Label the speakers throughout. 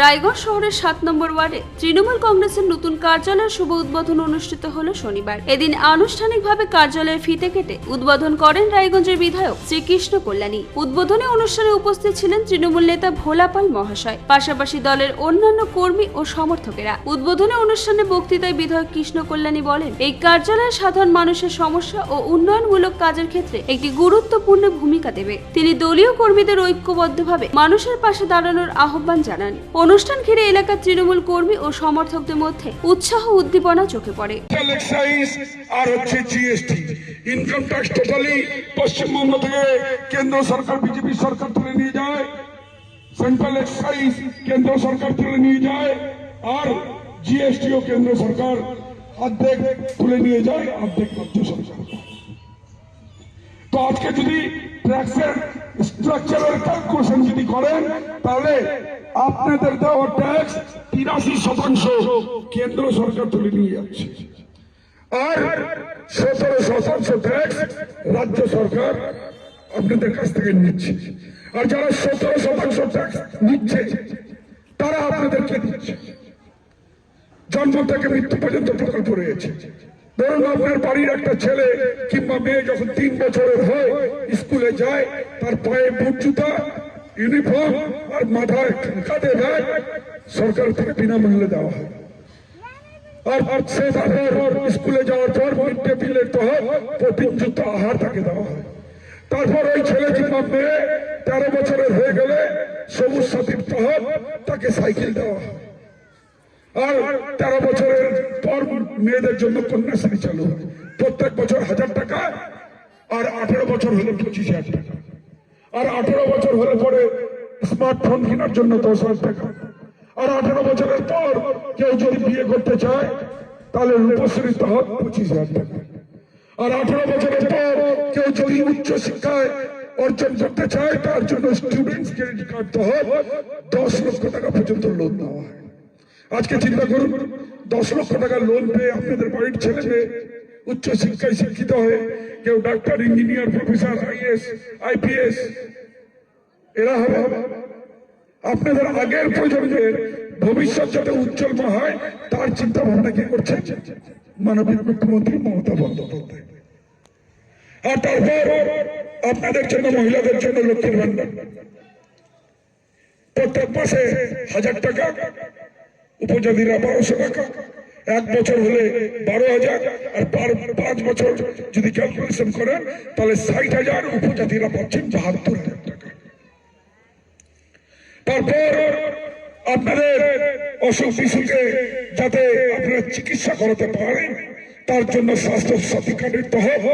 Speaker 1: রায়গঞ্জ শহরের সাত নম্বর ওয়ার্ডে তৃণমূল কংগ্রেসের নতুন কার্যালয়ের শুভ উদ্বোধন অনুষ্ঠিত হল শনিবার। এদিন আনুষ্ঠানিকভাবে কার্যালয়ের ফিতে কেটে উদ্বোধন করেন রায়গঞ্জের বিধায়ক শ্রীকৃষ্ণ কল্যাণী। উদ্বোধনী অনুষ্ঠানে উপস্থিত ছিলেন তৃণমূল নেতা ভোলাপাল মহাশয়, পাশাপাশি দলের অন্যান্য কর্মী ও সমর্থকেরা। উদ্বোধনী অনুষ্ঠানে বক্তৃতায় বিধায়ক কৃষ্ণ কল্যাণী বলেন, এই কার্যালয়ে সাধারণ মানুষের সমস্যা ও উন্নয়নমূলক কাজের ক্ষেত্রে একটি গুরুত্বপূর্ণ ভূমিকা দেবে। তিনি দলীয় কর্মীদের ঐক্যবদ্ধভাবে মানুষের পাশে দাঁড়ানোর আহ্বান জানান। অনুষ্ঠান ঘিরে এলাকার তৃণমূল কর্মী ও সমর্থকদের মধ্যে উৎসাহ উদ্দীপনা চোখে পড়ে।
Speaker 2: আর হচ্ছে GST income tax totally Paschimbanga থেকে কেন্দ্র সরকার বিজেপি সরকার তুলে নিয়ে যায়। সেন্ট্রাল এক্সাইজ কেন্দ্র সরকার তুলে নিয়ে যায় আর জিএসটিও কেন্দ্র সরকার অর্ধেক তুলে নিয়ে যায়, অর্ধেক রাজ্য সরকার। তো আজকে যদি ট্যাক্সের স্ট্রাকচারাল ক্যালকুলেশন যদি করেন, তাহলে আপনাদের দেওয়া ট্যাক্স তিরাশি শতাংশ কেন্দ্র সরকার তুলে নিয়ে যাচ্ছে। আর সতেরো শতাংশ ট্যাক্স রাজ্য সরকার আপনাদের কাছ থেকে নিচ্ছে। আর যারা সতেরো শতাংশ ট্যাক্স নিচ্ছে, তারা আপনাদেরকে দিচ্ছে। জন্ম থেকে মৃত্যু পর্যন্ত প্রকল্প রয়েছে। ধরুন আপনার বাড়ির একটা ছেলে কিংবা মেয়ে যখন তিন বছরের হয়, স্কুলে যায়, তার পায়ে বুট জুতা ইউনিফর্ম আর মাথায় কাঁধে ব্যাগ সরকার থেকে বিনামূল্যে দেওয়া হয়। আর সে তারপর স্কুলে যাওয়ার পর আহার তাকে দেওয়া হয়। তারপর ওই ছেলে কিংবা মেয়ে তেরো বছরের হয়ে গেলে সবুজ সাথীর তহত তাকে সাইকেল দেওয়া হয়। আর তেরো বছরের পর মেয়েদের জন্য কন্যাশ্রী চালু হয়। প্রত্যেক বছর হাজার টাকা, আর আঠেরো বছর হলে পঁচিশ হাজার টাকা। আর আঠেরো বছর হলে পরে স্মার্টফোন কেনার জন্য দশ হাজার টাকা। আর আঠেরো বছরের পর কেউ যদি বিয়ে করতে চায়, তাহলে রূপশ্রী তহত পঁচিশ হাজার টাকা। আর আঠেরো বছরের পর কেউ যদি উচ্চ শিক্ষায় অর্জন করতে চায়, তার জন্য স্টুডেন্টস ক্রেডিট কার্ড তহত দশ লক্ষ টাকা পর্যন্ত লোন দেওয়া হয়। আজকে চিন্তা করুন, দশ লক্ষ টাকা লোন পেয়ে আপনাদের বাড়ির ছেলে মেয়ে উচ্চ শিক্ষায় শিক্ষিত হয়ে কেউ doctor engineer professor IAS IPS এরা হবে। আপনাদের আগের প্রজন্মের ভবিষ্যৎ যাতে উজ্জ্বল হয়, তার চিন্তা ভাবনা কি করছে? মাননীয় মুখ্যমন্ত্রী মমতা বন্দ্যোপাধ্যায়। আর তারপর আপনাদের জন্য, মহিলাদের জন্য লক্ষ্মীর ভান্ডার প্রত্যেক মাসে হাজার টাকা উপজাতিরা বারোশো টাকা এক বছর হলে বারো হাজার আর পাঁচ বছর যদি ক্যালকুলেশন করেন, তাহলে ষাট হাজার উপজাতিরা পাচ্ছেন বাহাত্তর তারপর আপনাদের অসুখ বিসুখে যাতে আপনারা চিকিৎসা করাতে পারেন, তার জন্য স্বাস্থ্য সাথী কার্ডের তহত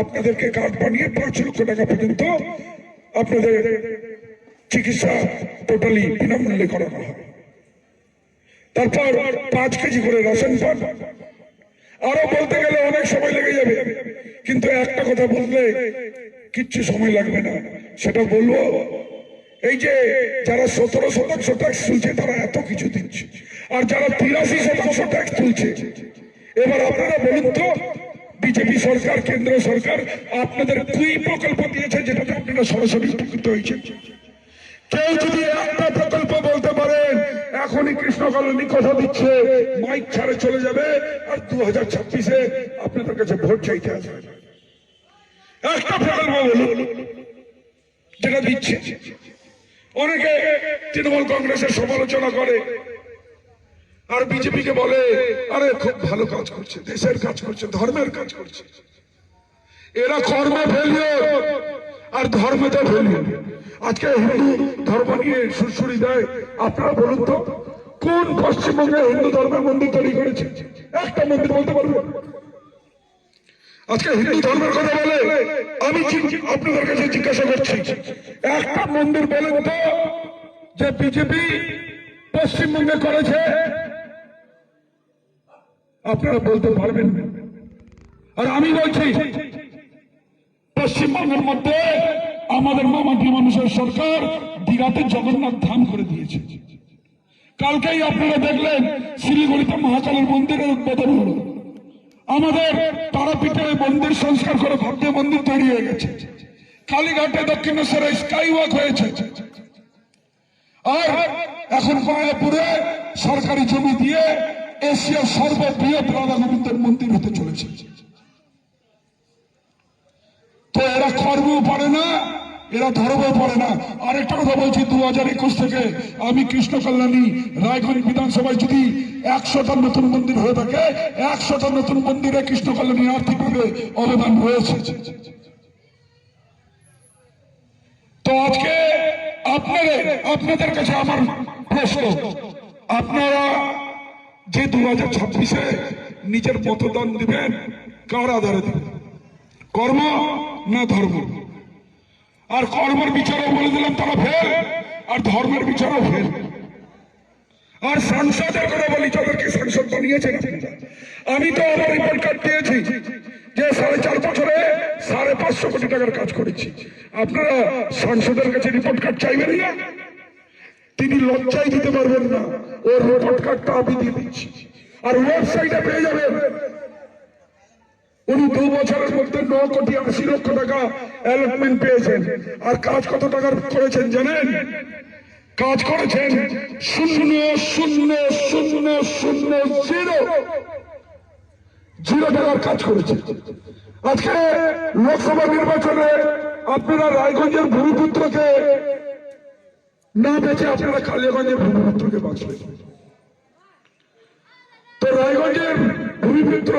Speaker 2: আপনাদেরকে কার্ড বানিয়ে পাঁচ লক্ষ টাকা পর্যন্ত আপনাদের চিকিৎসা টোটালি বিনামূল্যে করানো হয়। তারপর পাঁচ কেজি করে রেশন পান। আরও বলতে গেলে অনেক সময় লেগে যাবে। কিন্তু একটা কথা বললে কিচ্ছু সময় লাগবে না। সেটা বলব, এই যে যারা সতেরো শতাংশ ট্যাক্স তুলছে, তারা এত কিছু দিচ্ছে। আর যারা তিরাশি শতাংশ ট্যাক্স তুলছে, এবার আপনারা বলুন তো, বিজেপি সরকার কেন্দ্র সরকার, আপনাদের দুই প্রকল্প দিয়েছে যেটাতে আপনারা সরাসরি উপকৃত হয়েছেন। কেউ যদি একটা প্রকল্প বলতে পারেন এখনই কৃষ্ণ কলোনি কথা দিচ্ছে। মাইক ছাড়ে চলে যাবে। আর দু হাজার ছাব্বিশে আপনাদের কাছে ভোট চাইতে আসবে একটা প্রকল্প যেটা দিচ্ছে। অনেকে তৃণমূল কংগ্রেসের সমালোচনা করে। আর বিজেপিকে বলে, আরে, খুব ভালো কাজ করছে। দেশের কাজ করছে, ধর্মের কাজ করছে। এরা কর্মে ফেলিও আর ধর্মেতে ফেলিও আজকে হিন্দু ধর্ম নিয়ে সুরসুরি দেয়। আপনারা বলুন তো, কোন পশ্চিমবঙ্গে হিন্দু ধর্মের মন্দির তৈরি করেছে? একটা মন্দির বলতে পারবেন আজকে হিন্দু ধর্মের কথা বলে আমি আপনাদের কাছে জিজ্ঞাসা করছি, একটা মন্দির বলেন তো যে বিজেপি পশ্চিমবঙ্গে করেছে? আপনারা বলতে পারবেন আর আমি বলছি, পশ্চিমবঙ্গের মধ্যে আমাদের মামাটি মানুষের সরকার দীঘাতে জগন্নাথ ধাম করে দিয়েছে। কালকেই আপনারা দেখলেন শিলিগুড়িতে মহাকালের মন্দিরের উদ্বোধন হলো। আমাদের তারাপীঠে মন্দির সংস্কার করে ভব্য মন্দির তৈরি হয়ে গেছে। কালীঘাটে দক্ষিণেশ্বরে স্কাই ওয়াক হয়েছে। আর এখন মায়াপুরে সরকারি জমি দিয়ে এশিয়ার সর্ববৃহৎ রাধা গোবিন্দের মন্দির হতে চলেছে। তো এরা কর্মও পারে না, এরা ধর্মও পারে না। আরেকটা কথা বলছি দু হাজার একুশ থেকে আমি কৃষ্ণ কল্যাণী রায়গঞ্জ বিধানসভায় যদি একশোটা নতুন মন্দির হয়ে থাকে, একশোটা নতুন মন্দিরে কৃষ্ণ কল্যাণী আর্থিকভাবে অবদান রয়েছে। তো আজকে আপনাদের আপনাদের কাছে আমার প্রশ্ন, আপনারা যে দু হাজার ছাব্বিশে নিজের মতদান দিবেন, কার আধারে দিবেন? কর্ম না ধর্ম? আর কর্মের বিচারও বলে দিলাম, তারা ফেল। আর ধর্মের বিচারও ফেল। আর সাংসদের কথা বলি, যাদেরকে সাংসদ আপনারা। আমি তো আমার রিপোর্ট কার্ড দিয়েছি যে সাড়ে চার বছরে সাড়ে পাঁচশো কোটি টাকার কাজ করেছি। আপনারা সংসদের কাছে রিপোর্ট কার্ড চাইবেন না? তিনি লজ্জাই দিতে পারবেন না। ওর রিপোর্ট কার্ডটা আমি দিয়ে দিচ্ছি। আর ওয়েবসাইটে পেয়ে যাবেন। উনি দু বছরের মধ্যে ন কোটি আশি লক্ষ টাকা অ্যালটমেন্ট পেয়েছেন। আর কাজ কত টাকার করেছেন জানেন? কাজ করেছেন শূন্য শূন্য শূন্য শূন্য, জিরো। জিরো টাকার কাজ করেছে আজকে লোকসভা নির্বাচনে আপনারা রায়গঞ্জের ভূমিপুত্রকে না বেঁচে আপনারা কালিয়াগঞ্জের ভূমিপুত্রকে বাঁচবেন তো রায়গঞ্জের ভূমিপুত্র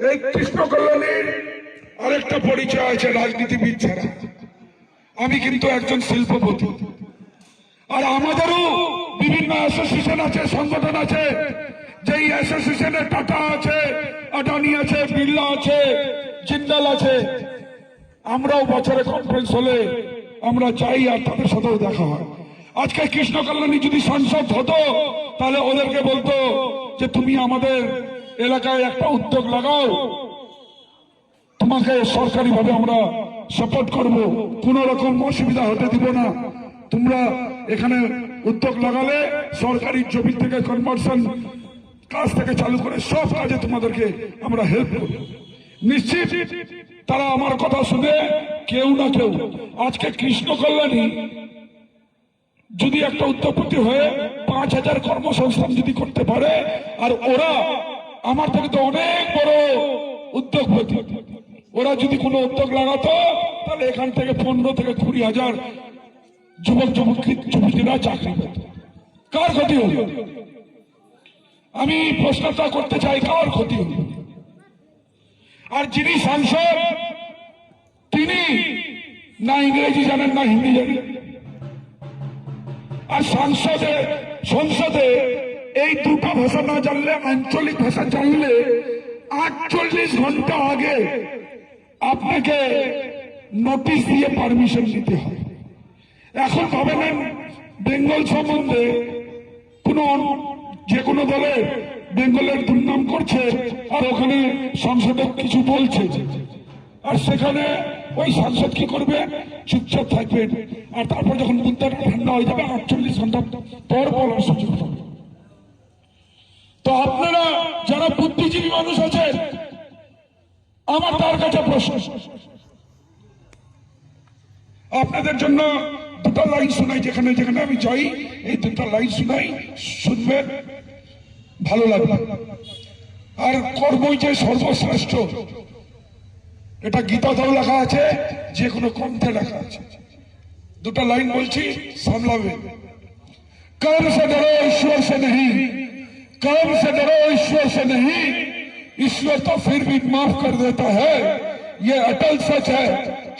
Speaker 2: এই কৃষ্ণ কল্যাণীর আরেকটা পরিচয় আছে রাজনীতিবিদ ছাড়া। আমি কিন্তু একজন শিল্পপতি। আর আমাদেরও বিভিন্ন অ্যাসোসিয়েশন আছে, সংগঠন আছে, যেই অ্যাসোসিয়েশনে টাটা আছে, আদানি আছে, বিড়লা আছে, জিন্দাল আছে। আমরাও বছরে কনফারেন্স হলে আমরা যাই আর তাদের সাথেও দেখা হয়। আজকে কৃষ্ণ কল্যাণী যদি সংসদ হতো, তাহলে ওদেরকে বলতো যে, তুমি আমাদের এলাকায় একটা উদ্যোগ লাগাও। তোমাকে সরকারি ভাবে আমরা সাপোর্ট করব। কোন রকম অসুবিধা হতে দিব না। তোমরা এখানে উদ্যোগ লাগালে সরকারি জমি থেকে কনভার্সন কাজ থেকে চালু করে সব কাজে তোমাদেরকে আমরা হেল্প করব। নিশ্চিত তারা আমার কথা শুনে কেউ না কেউ, আজকে কৃষ্ণ কল্যাণী যদি একটা উদ্যোগপতি হয়ে পাঁচ হাজার কর্মসংস্থান যদি করতে পারে, আর ওরা আমার থেকে তো অনেক বড় উদ্যোগ উদ্যোগপতি ওরা যদি কোনো উদ্যোগ লাগাতো, তাহলে এখান থেকে পনেরো থেকে কুড়ি হাজার যুবক যুবক যুবতীরা চাকরি পেত। কার ক্ষতি হল? আমি প্রশ্নটা করতে চাই, কার ক্ষতি হল? আর যিনি সাংসদ, তিনি না ইংরেজি জানেন, না হিন্দি জানেন। আর সংসদে সংসদে এই দুটো ভাষা না জানলে, আঞ্চলিক ভাষা জানলে আটচল্লিশ ঘণ্টা আগে আপনাকে নোটিশ দিয়ে পারমিশন নিতে হয় এখন ভাবেন বেঙ্গল সম্বন্ধে কোন যে কোনো দলে বেঙ্গলের দুর্নাম করছে আর ওখানে সংসদে কিছু বলছে। আর সেখানে ওই সাংসদ কি করবে? চুপচাপ থাকবেন। আর তারপর যখন মুদ্রাটা ঠান্ডা হয়ে যাবে, আটচল্লিশ ঘণ্টা পর বলার সুযোগ হবে। তো আপনারা যারা বুদ্ধিজীবী মানুষ আছেন, আমার তার কাছে প্রশ্ন। আপনাদের জন্য দুটো লাইন শোনাই, যেখানে যেখানে আমি যাই, এই দুটো লাইন শোনাই, শুনবেন, ভালো লাগল আর কর্মই যে সর্বশ্রেষ্ঠ, এটা গীতা গীতাতেও লেখা আছে যে কোনো কণ্ঠে লেখা আছে। দুটা লাইন বলছি, সামলাবে। কর্ম সে ঈশ্বর সে নেই नहीं कर्म से डरो ईश्वर से नहीं ईश्वर तो फिर भी माफ कर देता है ये अटल सच है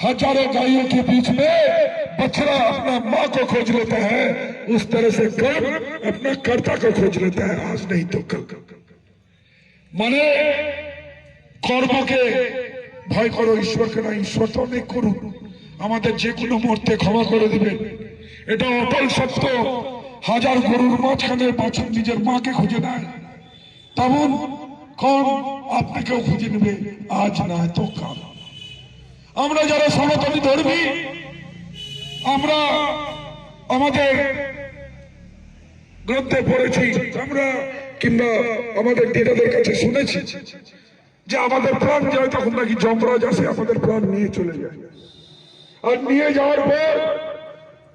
Speaker 2: हजारों गायों के बीच में बछड़ा अपना माँ को खोज लेता है उस तरह से कर्म अपना कर्ता को खोज लेता है आज नहीं तो कल মানে কর্মকে ভয় করো ঈশ্বরকে না ঈশ্বর তো অনেক করুন আমাদের যে কোনো মুহূর্তে ক্ষমা করে দিবেন এটা অটল সত্য হাজার গরুর মাঝখানে বাছুর নিজের মাকে খুঁজে নেয়। তেমন কম আপনাকেও খুঁজে নেবে, আজ না তো কাল আমরা যারা সনাতনী ধর্মী, আমরা আমাদের গ্রন্থে পড়েছি, আমরা কিংবা আমাদের দিদাদের কাছে শুনেছি যে আমাদের প্রাণ যায় তখন নাকি যমরাজ আসে, আমাদের প্রাণ নিয়ে চলে যায়। আর নিয়ে যাওয়ার পর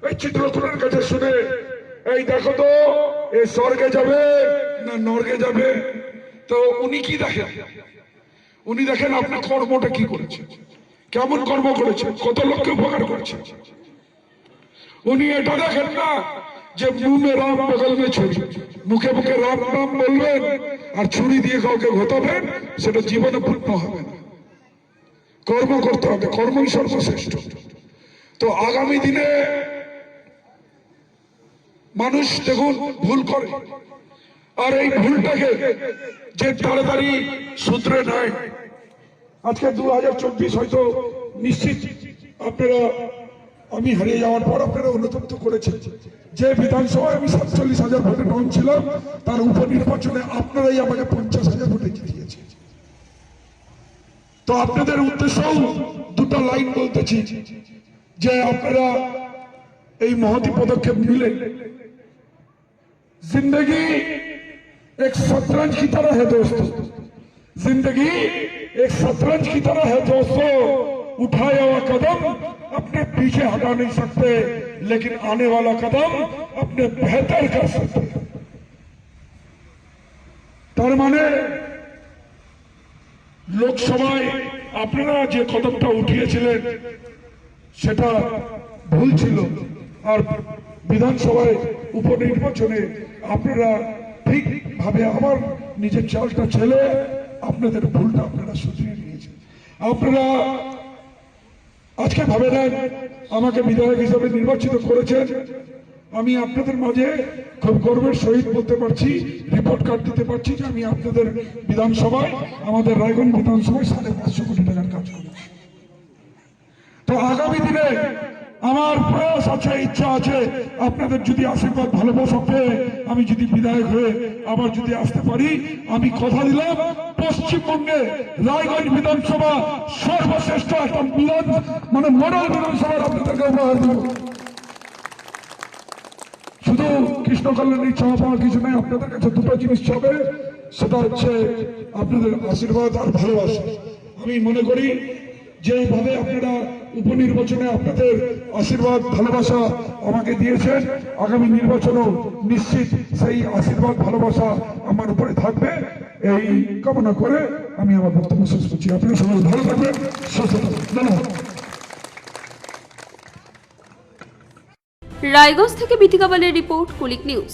Speaker 2: ওই চিত্রকূটের কাছে শুনে এই দেখো তো, এ স্বর্গে যাবে না নর্গে যাবে? তো উনি কি দেখেন? উনি দেখেন আপনার কর্মটা কি করেছে কেমন কর্ম করেছে কত লোককে উপকার করেছে উনি এটা দেখেন না যে মুমে রাম বগল মে ছুরি। মুখে মুখে রাম নাম বলবেন আর ছুরি দিয়ে কাউকে ঘটাবেন সেটা জীবনে পূর্ণ হবে না। কর্ম করতে হবে, কর্মই সর্বশ্রেষ্ঠ। তো আগামী দিনে মানুষ দেখুন ভুল করে। আর এই ভুলটাকে যে তাড়াতাড়ি সূত্রে নেয়, আজকে দু হাজার চব্বিশ হয়তো নিশ্চিত আপনারা আমি হারিয়ে যাওয়ার পর আপনারা অনুতপ্ত করেছেন। যে বিধানসভায় আমি সাতচল্লিশ হাজার ভোটে ছিলাম, তার উপনির্বাচনে আপনারাই আমাকে পঞ্চাশ হাজার ভোটে জিতিয়েছে তো আপনাদের উদ্দেশ্যও দুটো লাইন বলতেছি, যে আপনারা এই মহতি পদক্ষেপ নিলেন। जिंदगी एक शतरंज की तरह है दोस्तों जिंदगी एक शतरंज की तरह है दोस्तों उठाया हुआ कदम अपने पीछे हटा नहीं सकते लेकिन आने वाला कदम अपने बेहतर कर सकते हैं। তার মানে লোকসভায় আপনারা যে কদমটা উঠিয়েছিলেন সেটা ভুল ছিল আর বিধানসভায় উপনির্বাচনে আপনারা ঠিক ঠিকভাবে আমার নিজের চালটা ছেলে, আপনাদের ভুলটা আপনারা শুধরিয়ে নিয়েছেন। আপনারা আজকে ভাবে নেন, আমাকে বিধায়ক হিসাবে নির্বাচিত করেছেন। আমি আপনাদের মাঝে খুব গর্বের সহিত বলতে পারছি রিপোর্ট কার্ড দিতে পারছি যে আমি আপনাদের বিধানসভায়, আমাদের রায়গঞ্জ বিধানসভায় সাড়ে পাঁচশো কোটি টাকার কাজ করেছি তো আগামী দিনে আমার প্রয়াস আছে, ইচ্ছা আছে। আপনাদের যদি আশীর্বাদ, ভালোবাসা পেয়ে আমি যদি বিধায়ক হয়ে আবার যদি আসতে পারি, আমি কথা দিলাম, পশ্চিমবঙ্গে রায়গঞ্জ বিধানসভা সর্বশ্রেষ্ঠ একটা বিধান মানে মডেল বিধানসভার আপনাদেরকে উপহার দেব। শুধু কৃষ্ণ কল্যাণী চাওয়া পাওয়া কিছু নেই, আপনাদের কাছে দুটো জিনিস চাবে, সেটা হচ্ছে আপনাদের আশীর্বাদ আর ভালোবাসা। আমি মনে করি, যেভাবে আপনারা উপনির্বাচনে আপনাদের আশীর্বাদ, ভালোবাসা আমাকে দিয়েছেন। আগামী নির্বাচনও নিশ্চিত সেই আশীর্বাদ, ভালোবাসা আমার উপরে থাকবে। এই কামনা করে আমি আমার বক্তব্য শেষ করছি। আপনারা সবাই ভালো থাকবেন, সুস্থ থাকবেন। ধন্যবাদ।
Speaker 1: রায়গঞ্জ থেকে বিতিকাবালের রিপোর্ট, কুলিক নিউজ।